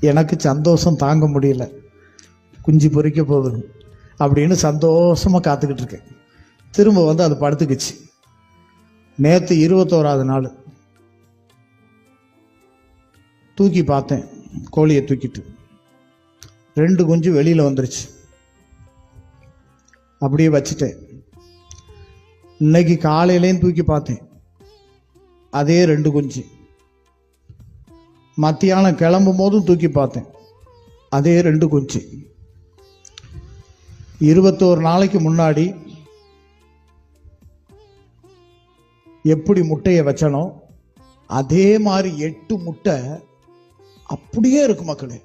எனக்கு சந்தோஷம் தாங்க முடியல. குஞ்சு பொறிக்க போகுது. அப்படின்னு சந்தோஷமாக காத்துக்கிட்டு இருக்கேன். திரும்ப வந்து அது படுத்துக்குச்சு. நேற்று இருபத்தோராது நாள். தூக்கி பார்த்தேன். கோழியை தூக்கிட்டு. ரெண்டு குஞ்சு வெளியில் வந்துருச்சு. அப்படியே வச்சுட்டேன். இன்னைக்கு காலையிலேயும் தூக்கி பார்த்தேன். அதே ரெண்டு குஞ்சு. மத்தியானம் கிளம்பும் போதும் தூக்கி பார்த்தேன். அதே ரெண்டு குஞ்சு. இருபத்தோரு நாளைக்கு முன்னாடி எப்படி முட்டையை வச்சனோ அதே மாதிரி எட்டு முட்டை அப்படியே இருக்கு மக்களே.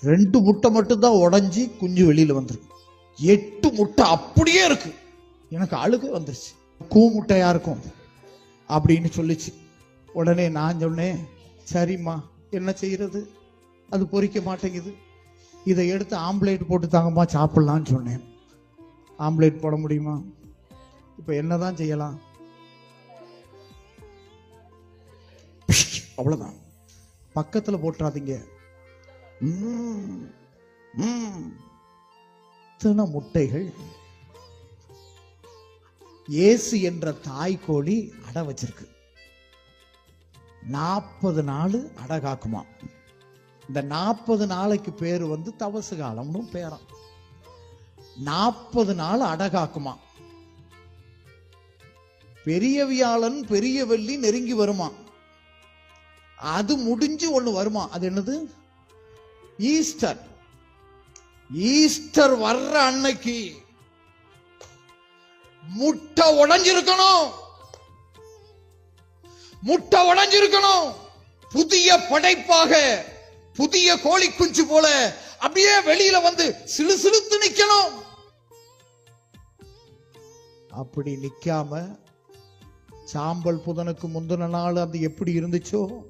ரெண்டு முட்டை மட்டும்தான் உடஞ்சி குஞ்சு வெளியில் வந்துருக்கு. எட்டு முட்டை அப்படியே இருக்கு. எனக்கு அழுகு வந்துருச்சு. கூ முட்டையா இருக்கும். அப்படின்னு சொல்லிச்சு. உடனே நான் சொன்னேன் சரிம்மா என்ன செய்யறது? அது பொரிக்க மாட்டேங்குது. இதை எடுத்து ஆம்லேட் போட்டு தாங்கம்மா சாப்பிட்லான்னு சொன்னேன். ஆம்லேட் போட முடியுமா? இப்போ என்னதான் செய்யலாம்? அவ்வளோதான் பக்கத்தில் போட்டுறாதீங்க. இத்தனை முட்டைகள். இயேசு என்ற தாய் கோழி அடை வச்சிருக்கு. நாற்பது நாள் அடகாக்குமா? இந்த நாற்பது நாளைக்கு பேர் வந்து தவசு காலம்னு பேராம். நாற்பது நாள் அடகாக்குமா? பெரிய வியாழன் பெரிய வெள்ளி நெருங்கி வருமா? அது முடிஞ்சு ஒண்ணு வருமா? அது என்னது? ஈஸ்டர். ஈஸ்டர் வர்ற அன்னைக்கு முட்டை உடைஞ்சிருக்கணும். முட்டை உடைஞ்சிருக்கணும். புதிய படைப்பாக புதிய கோழி குஞ்சு போல அப்படியே வெளியில வந்து சிலு சிலுத்து நிக்கணும். அப்படி நிக்காம சாம்பல் புதனுக்கு முந்தின நாள் அது எப்படி இருந்துச்சோ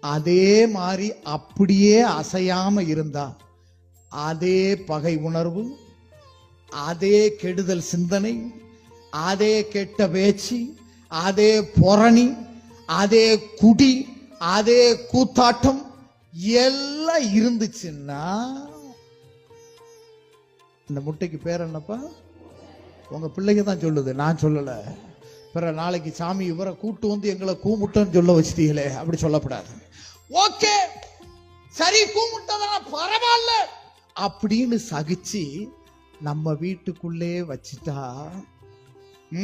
அதே மாதிரி அப்படியே அசையாம இருந்தா அதே பகை உணர்வு அதே கெடுதல் சிந்தனை அதே கெட்ட பேச்சு அதே பொரணி அதே குடி அதே கூத்தாட்டம் எல்லாம் இருந்துச்சுன்னா இந்த முட்டைக்கு பேர் என்னப்பா? உங்க பிள்ளைங்க தான் சொல்லுது. நான் சொல்லல. பிற நாளைக்கு சாமி இவரை கூட்டு வந்து எங்களை கூமுட்டன்னு சொல்ல வச்சிட்டீங்களே அப்படி சொல்லப்படாது. ஓகே சரி கூமுட்டதான் பரவாயில்ல. அப்படின்னு சகிச்சு நம்ம வீட்டுக்குள்ளே வச்சுட்டா